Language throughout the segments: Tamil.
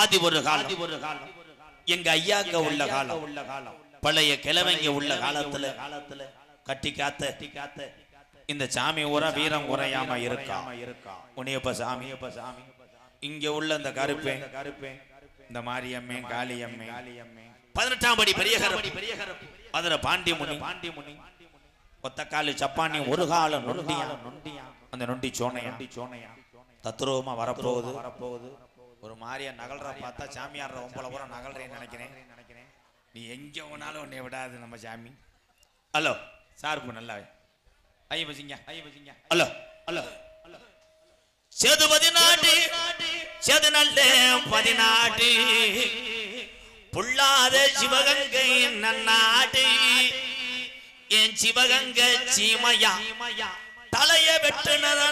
ஆதி ஒரு காலம். ஒரு காலம். எங்க ஐயாக்க உள்ள காலம். உள்ள காலம். பழைய கிழமைங்க உள்ள காலத்துல காலத்துல கட்டி காத்த காத்த இந்த சாமி ஊரா வீரம் குறையாம இருக்காம இருக்கா? உனியப்ப சாமி. சாமி. இங்க உள்ள இந்த கருப்பேன் கருப்பேன் இந்த மாரியம்மே காளியம்மே. காளியம்மே. பதினெட்டாம் படி பெரிய கருப்பு பெரிய கருப்பு அதுல பாண்டி முனி பாண்டி முனி ஒத்தக்காலு சப்பானி ஒரு காலம் நொண்டியா நொண்டியா? அந்த நொண்டி சோனையா? நொண்டி சோனையா? தத்ரூபமா வரப்போகுது. வரப்போகுது. ஒரு மாதிரியா நகல்ற பார்த்தா சாமியார் உங்களை பூரா நகல்றேன்னு நினைக்கிறேன். நினைக்கிறேன் நீ எங்க போனாலும் உன்னை விடாது நம்ம சாமி. ஹலோ சார்பு நல்லா ஐய பசிங்க ஐய பசிங்க ஹலோ ஹலோ. செது பதினாட்டு செது நல்ல பதினாட்டு புள்ளாத சிவகங்கை நன்னாடு. என் சிவகங்கை சீமையா. தலைய வெட்டுனதனால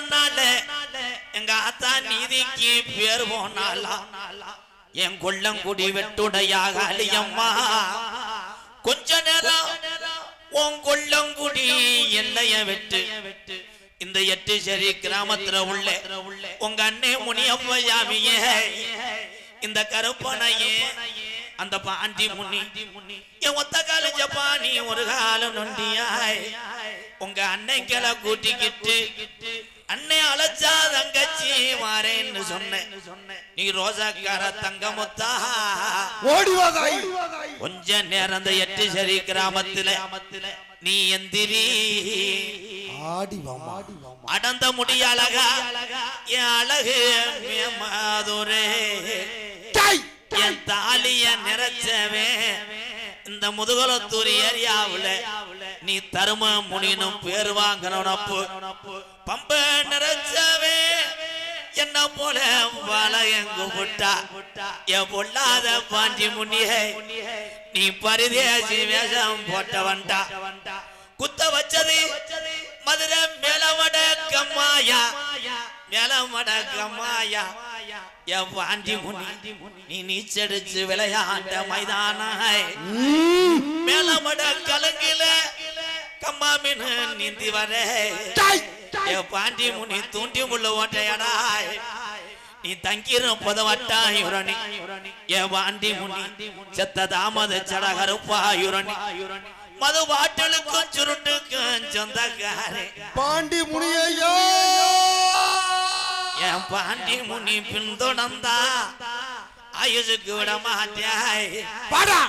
ஆத்தா பேர் போனாலா என் கொள்ளங்குடி வெட்டுடையாக அலியம்மா கொஞ்ச நேரம் உன் கொள்ளங்குடி என்னைய வெட்டு. இந்த எட்டு சரி கிராமத்துல உள்ள உங்க அண்ணே முனியப்பையாமியே இந்த கருப்பனையே அந்த பாண்டி முனி என் ஒத்த கால ஜப்பானி ஒரு காலம் நொண்டியாய். உங்க அன்னைக்களை கூட்டிக்கிட்டு அன்னை அழைச்சா தங்கச்சி மாறேன்னு சொன்னேன். நீ ரோசாக்கார தங்கமுத்தா. ஓடி வா தாய். கொஞ்ச நேரம் அந்த எட்டு சரி கிராமத்துல நீ எந்திரி. அடந்த முடி அழகா. என் அழகு மாதுரே. என் தாலிய நிறைச்சவே இந்த முதுகலத்தூர் ஏரியாவுல நீ தரும முனினும் பேர் வாங்கினப்பு பம்ப நிறைச்சவே என்ன போல வளையங்கு விட்டா? என் பொல்லாத பாண்டி முனியை நீ பரிதேசி வேஷம் போட்டவன்டா. குத்த வச்சது மதுரை மேலவட கம்மாயா என் பாண்டி முனி நீ நீச்சடிச்சு விளையாண்ட மைதானாய் மேலமட கலங்கில கம்மா மீன் நீந்தி வர. பாண்டி முனி தூண்டி முள்ள ஓட்டையடாய். நீ தங்கிரும் புதவட்டா யுரணி என் பாண்டி முனி செத்த தாமத சட கருப்பா யுரணி மது பாட்டலுக்கும் சுருட்டுக்கும் சொந்தக்காரே. பாண்டி முனியையா. என் பாண்டி முனி பின்தொடர்ந்தா. ஆயுசுக்கு விட மாட்டாய்? பாடா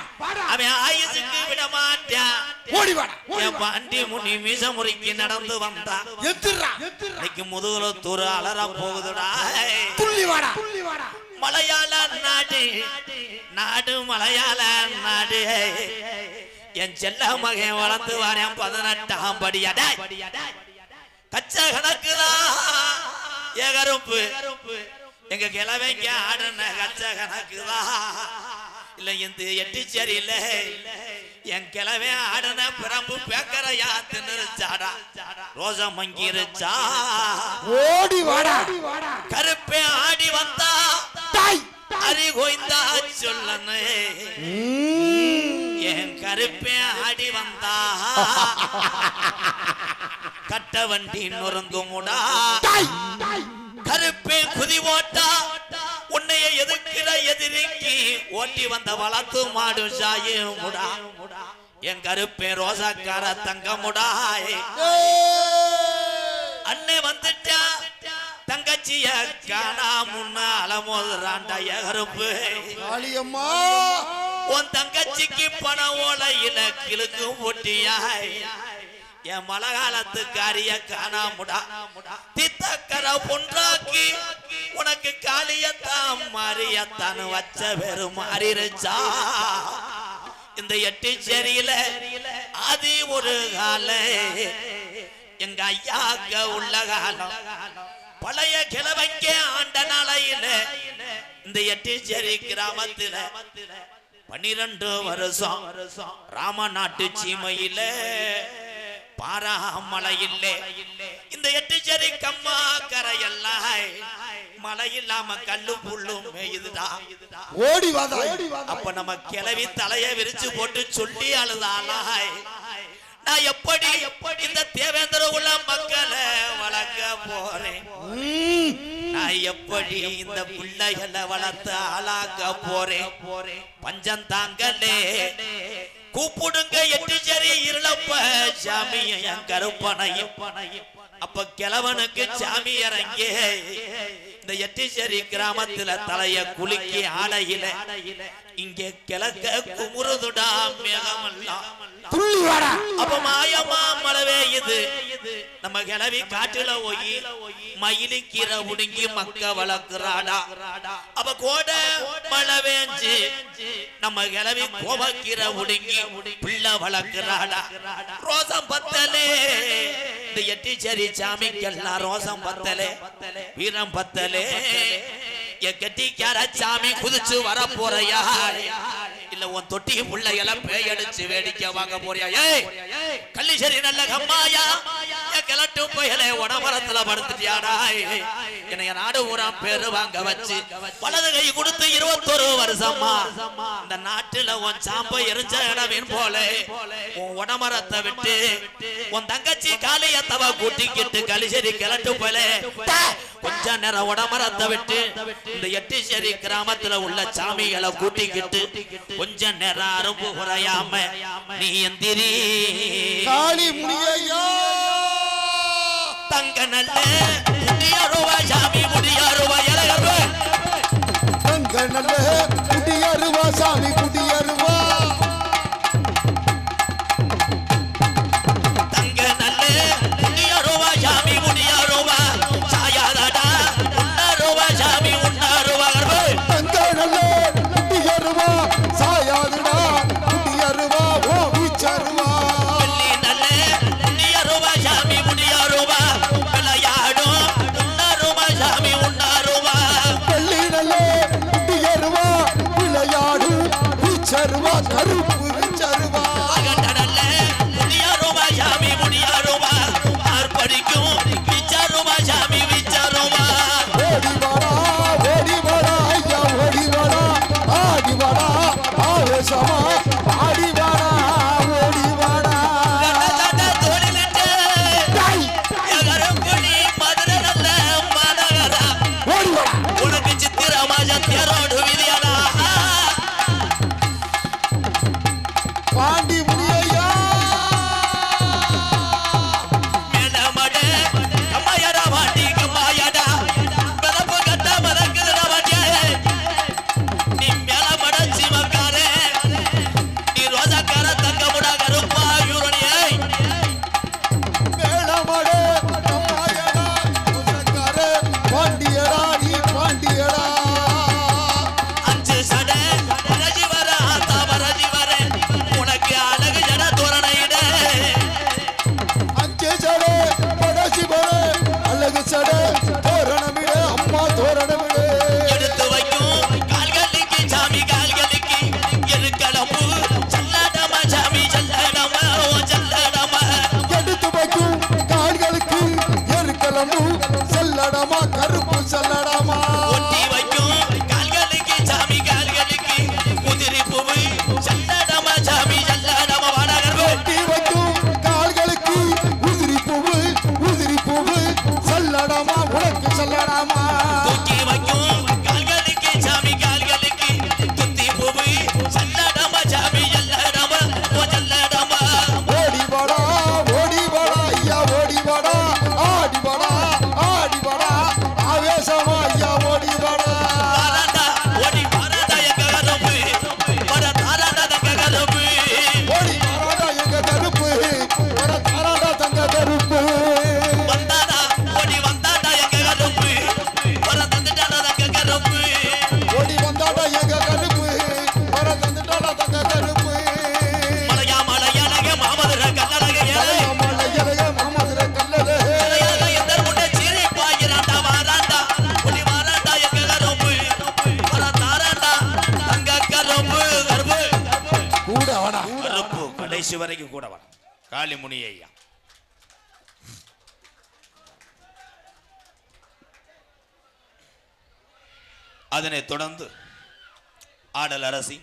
அவன் ஆயுசுக்கு விட மாட்டான் ஓடி வாடா என் பாண்டி முனி மீச முறைக்கு நடந்து வந்தா. எத்திரா இன்னைக்கு முதுகுல தூர அலற போகுதுடா. துள்ளி வாடா துள்ளி வாடா. மலையாள நாடு நாடு மலையாள நாடு. என் செல்ல மகன் வளர்ந்து வரேன் பதினெட்டாம் படியடா கச்ச கணக்குதான் ஏ கருப்பு எங்க கிழவைங்க ஆடுன கச்ச கணக்குதான் இல்ல இந்த எட்டு சரியில்ல. என் கிழவை ஆடுன பிரம்பு பேக்கரையா தின்னுருச்சாடா. ரோசம் மங்கிருச்சா. ஓடி வாடா. கருப்பே ஆடி வந்தா. தாய். அரி கோய்ந்தா சொல்லனே. என் கருப்பே ஆடி வந்தா. கட்ட வண்டி நொறுங்குமுடா. ஓட்டா உன்னைய எதிர்க்கிற எதிரிக்கு ஓட்டி வந்த வளர்த்து மாடு சாயுமுடா என் கருப்பே ரோசாக்கார தங்கமுடாய் அண்ணே வந்துட்டா தங்கச்சிய காணா முன்ன அலமோதுறாண்டா என் கருப்பு. காளியம்மா. உன் தங்கச்சிக்கு பண ஓலையில கிழக்கு ஒட்டியாய். என் மழகாலத்து காரிய காணாமுடா. தித்தக்கர பொன்றாக்கி உனக்கு காளியத்தான் மாறியத்தான் வச்ச வெறும் மாறிருச்சா இந்த எட்டு செரியில அது ஒரு கால. எங்க ஐயாக்க உள்ள காலம். பழைய கிழவைக்க ஆண்ட நாளையில இந்த எட்டிச்சேரி கிராமத்தில பன்னிரண்டு வருஷம். ராமநாட்டு சீமையில பாராமலையில்ல இந்த எட்டுச்சேரி கம்மா கரையெல்லாம் மழை இல்லாம கல்லு புல்லும் மேயுதுடா. ஓடி வா தாய் அப்ப நம்ம கிளவி தலைய விரிச்சு போட்டு சொல்லி அழுதாளாய். நான் எப்படி எப்படி இந்த தேவேந்திர உள்ள மக்களை வளர்க்க போறேன். நான் எப்ப எப்படி இந்த பிள்ளைகளை வளர்த்து ஆளாக்க போறேன்? பஞ்சம் தாங்கலே. கூப்பிடுங்க எட்டு சரி இருளப்ப சாமிய கருப்பனையும். அப்ப கிழவனுக்கு சாமி இறங்கி இந்த எட்டிச்சேரி கிராமத்துல தலைய குலுக்கி ஆலையில இங்கே கிழக்க குமுறுதுடா மேகமெல்லாம். அப்ப மாயமா மழை பெய்யுது நம்ம கிளவி காட்டுல போய் மயிலுக்கீரை உடுங்கி மக்க வளர்க்கிறாடா. அப்ப கோடை மழை நம்ம கிளவி கோபக்கீரை உடுங்கி பிள்ளை வளர்க்கிறாடா ரோசம் பத்தலே. இந்த எட்டிச்சேரி சாமிக்கெல்லாம் ரோசம் பத்தலே. வீரம் பத்தலே. கெட்டிக்கார சாமி குதிச்சு வர போறையா? இல்ல உன் தொட்டி பிள்ளைகளை பேயடிச்சு வேடிக்கை வாங்க போறியா? ஏய் கள்ளிசரி நல்ல கம்மாயா? கிளட்டு புயலே உடமரத்துல படுத்துட்டியாடா? என்னைய நாடு ஊரா பேரு வாங்க வச்சு வலது கை கொடுத்து இருபத்தொரு வருஷமா இந்த நாட்டுல உன் சாம்ப எரிஞ்ச இடமின் போல. உன் உடமரத்தை விட்டு உன் தங்கச்சி காளியத்தவ கூட்டிக்கிட்டு கலிசரி கிளட்டு போல. கொஞ்ச நேரம் உடமரத்தை விட்டு இந்த எட்டிச்சேரி கிராமத்துல உள்ள சாமிகளை கூட்டிக்கிட்டு கொஞ்ச நேரம் அரும்பு குறையாம நீ எந்திரி. காளி முனியையா! தங்க நல்ல 你要如何想 வாடா. கருப்பு கடைசி வரைக்கும் கூட வா காளிமுனி ஐயா அதனைத் தொடர்ந்து ஆடல் அரசி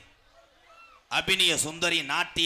அபிநய சுந்தரி நாட்டிய